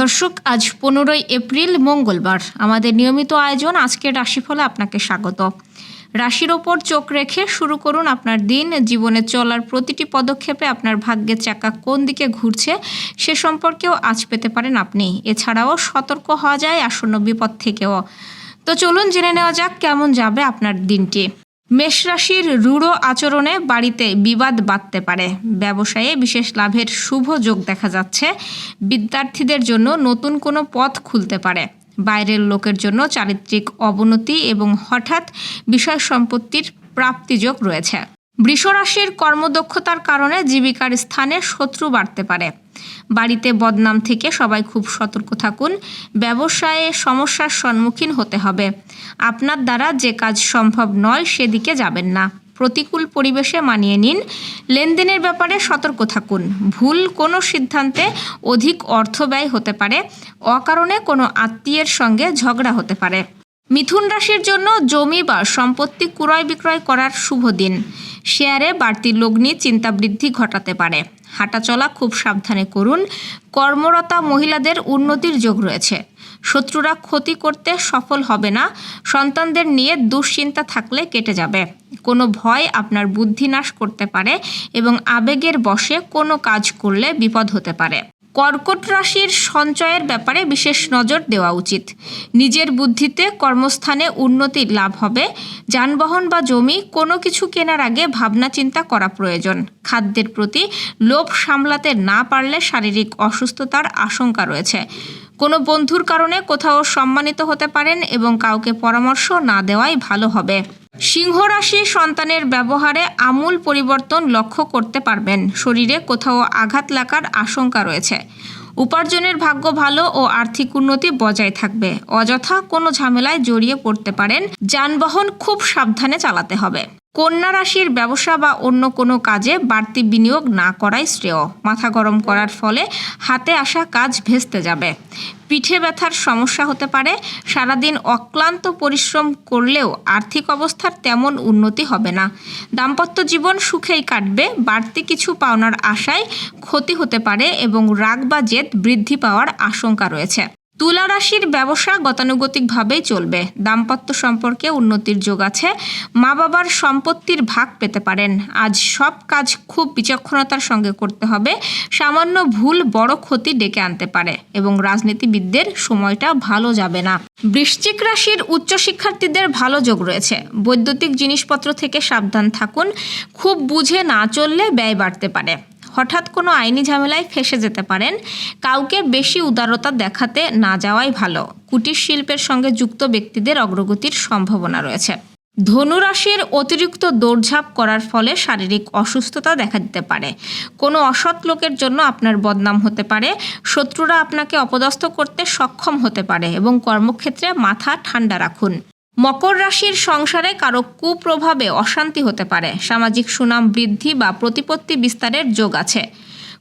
দর্শক, আজ পনেরোই এপ্রিল, মঙ্গলবার। আমাদের নিয়মিত আয়োজন, আজকের রাশিফলে আপনাকে স্বাগত। রাশির ওপর চোখ রেখে শুরু করুন আপনার দিন। জীবনে চলার প্রতিটি পদক্ষেপে আপনার ভাগ্যের চাকা কোন দিকে ঘুরছে, সে সম্পর্কেও আজ পেতে পারেন আপনি। এছাড়াও সতর্ক হওয়া যায় আসন্ন বিপদ থেকেও। তো চলুন জেনে নেওয়া যাক, কেমন যাবে আপনার দিনটি। মেষ রাশির রূঢ় আচরণে বাড়িতে বিবাদ বাঁধতে পারে। ব্যবসায়ে বিশেষ লাভের শুভ যোগ দেখা যাচ্ছে। বিদ্যার্থীদের জন্য নতুন কোনো পথ খুলতে পারে। বাইরের লোকের জন্য চারিত্রিক অবনতি এবং হঠাৎ বিষয় সম্পত্তির প্রাপ্তিযোগ রয়েছে। বৃষরাশির কর্মদক্ষতার কারণে জীবিকার স্থানে শত্রু বাড়তে পারে। বাড়িতে বদনাম থেকে সবাই খুব সতর্ক থাকুন। ব্যবসায়ে সমস্যার সম্মুখীন হতে হবে। আপনার দ্বারা যে কাজ সম্ভব নয় সেদিকে যাবেন না। প্রতিকূল পরিবেশে মানিয়ে নিন। লেনদেনের ব্যাপারে সতর্ক থাকুন। ভুল কোনো সিদ্ধান্তে অধিক অর্থ ব্যয় হতে পারে। অকারণে কোনো আত্মীয়ের সঙ্গে ঝগড়া হতে পারে। মিথুন রাশির জন্য জমি বা সম্পত্তি ক্রয় বিক্রয় করার শুভ দিন। শেয়ারে বাড়তি লগ্নি চিন্তা বৃদ্ধি ঘটাতে পারে। হাঁটাচলা খুব সাবধানে করুন। কর্মরতা মহিলাদের উন্নতির যোগ রয়েছে। শত্রুরা ক্ষতি করতে সফল হবে না। সন্তানদের নিয়ে দুশ্চিন্তা থাকলে কেটে যাবে। কোনো ভয় আপনার বুদ্ধি নাশ করতে পারে এবং আবেগের বশে কোনো কাজ করলে বিপদ হতে পারে। কর্কট রাশির সঞ্চয়ের ব্যাপারে বিশেষ নজর দেওয়া উচিত। নিজের বুদ্ধিতে কর্মস্থানে উন্নতি লাভ হবে। যানবাহন বা জমি কোনো কিছু কেনার আগে ভাবনা চিন্তা করা প্রয়োজন। খাদ্যের প্রতি লোভ সামলাতে না পারলে শারীরিক অসুস্থতার আশঙ্কা রয়েছে। কোনো বন্ধুর কারণে কোথাও সম্মানিত হতে পারেন এবং কাউকে পরামর্শ না দেওয়াই ভালো হবে। সিংহ রাশি সন্তানের ব্যবহারে আমূল পরিবর্তন লক্ষ্য করতে পারবেন। শরীরে কোথাও আঘাত লাগার আশঙ্কা রয়েছে। উপার্জনের ভাগ্য ভালো ও আর্থিক উন্নতি বজায় থাকবে। অযথা কোনো ঝামেলায় জড়িয়ে পড়তে পারেন। যানবাহন খুব সাবধানে চালাতে হবে। কন্যা রাশির ব্যবসা বা অন্য কোনো কাজে বাড়তি বিনিয়োগ না করাই শ্রেয়। মাথা গরম করার ফলে হাতে আসা কাজ ভেস্তে যাবে। পিঠে ব্যথার সমস্যা হতে পারে। সারাদিন অক্লান্ত পরিশ্রম করলেও আর্থিক অবস্থার তেমন উন্নতি হবে না। দাম্পত্য জীবন সুখেই কাটবে। বাড়তি কিছু পাওনার আশায় ক্ষতি হতে পারে এবং রাগ বা জেদ বৃদ্ধি পাওয়ার আশঙ্কা রয়েছে। তুলা রাশির ব্যবসা গতানুগতিকভাবেই চলবে। দাম্পত্য সম্পর্কে উন্নতির যোগ আছে। মা বাবার সম্পত্তির ভাগ পেতে পারেন। আজ সব কাজ খুব বিচক্ষণতার সঙ্গে করতে হবে। সামান্য ভুল বড় ক্ষতি ডেকে আনতে পারে এবং রাজনীতিবিদদের সময়টা ভালো যাবে না। বৃশ্চিক রাশির উচ্চ শিক্ষার্থীদের ভালো যোগ রয়েছে। বৈদ্যুতিক জিনিসপত্র থেকে সাবধান থাকুন। খুব বুঝে না চললে ব্যয় বাড়তে পারে। হঠাৎ কোনো আইনি ঝামেলায় ফেসে যেতে পারেন। কাউকে বেশি উদারতা দেখাতে না যাওয়াই ভালো। কুটির শিল্পের সঙ্গে যুক্ত ব্যক্তিদের অগ্রগতির সম্ভাবনা রয়েছে। ধনুরাশির অতিরিক্ত দৌড়ঝাঁপ করার ফলে শারীরিক অসুস্থতা দেখা দিতে পারে। কোনো অসৎ লোকের জন্য আপনার বদনাম হতে পারে। শত্রুরা আপনাকে অপদস্থ করতে সক্ষম হতে পারে এবং কর্মক্ষেত্রে মাথা ঠান্ডা রাখুন। মকর রাশির সংসারে কারও কুপ্রভাবে অশান্তি হতে পারে। সামাজিক সুনাম বৃদ্ধি বা প্রতিপত্তি বিস্তারের যোগ আছে।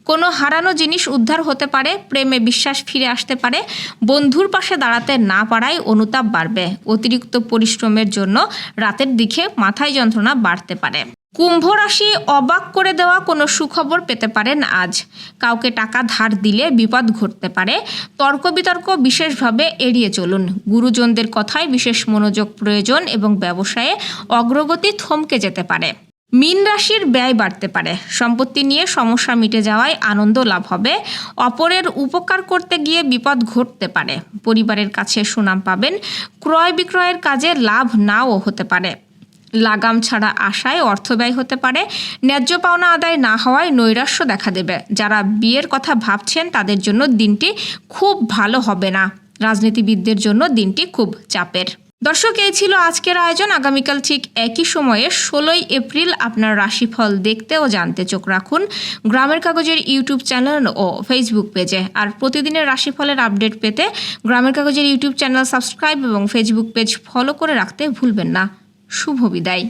কোনো হারানো জিনিস উদ্ধার হতে পারে, প্রেমে বিশ্বাস ফিরে আসতে পারে, বন্ধুর পাশে দাঁড়াতে না পারায় অনুতাপ বাড়বে। অতিরিক্ত পরিশ্রমের জন্য রাতের দিকে মাথায় যন্ত্রণা বাড়তে পারে। কুম্ভ রাশি অবাক করে দেওয়া কোনো সুখবর পেতে পারেন আজ। কাউকে টাকা ধার দিলে বিপদ ঘটতে পারে। তর্ক বিতর্ক বিশেষভাবে এড়িয়ে চলুন। গুরুজনদের কথায় বিশেষ মনোযোগ প্রয়োজন এবং ব্যবসায়ে অগ্রগতি থমকে যেতে পারে। মীন রাশির ব্যয় বাড়তে পারে। সম্পত্তি নিয়ে সমস্যা মিটে যাওয়ায় আনন্দ লাভ হবে। অপরের উপকার করতে গিয়ে বিপদ ঘটতে পারে। পরিবারের কাছে সুনাম পাবেন। ক্রয় বিক্রয়ের কাজে লাভ নাও হতে পারে। লাগাম ছাড়া আশায় অর্থ ব্যয় হতে পারে। ন্যায্য পাওনা আদায় না হওয়ায় নৈরাশ্য দেখা দেবে। যারা বিয়ের কথা ভাবছেন, তাদের জন্য দিনটি খুব ভালো হবে না। রাজনীতিবিদদের জন্য দিনটি খুব চাপের। দর্শক, এই ছিল আজকের আয়োজন। আগামীকাল ঠিক একই সময়ে ষোলোই এপ্রিল আপনার রাশিফল দেখতে ও জানতে চোখ রাখুন গ্রামের কাগজের ইউটিউব চ্যানেল ও ফেসবুক পেজে। আর প্রতিদিনের রাশিফলের আপডেট পেতে গ্রামের কাগজের ইউটিউব চ্যানেল সাবস্ক্রাইব এবং ফেসবুক পেজ ফলো করে রাখতে ভুলবেন না। শুভ বিদায়।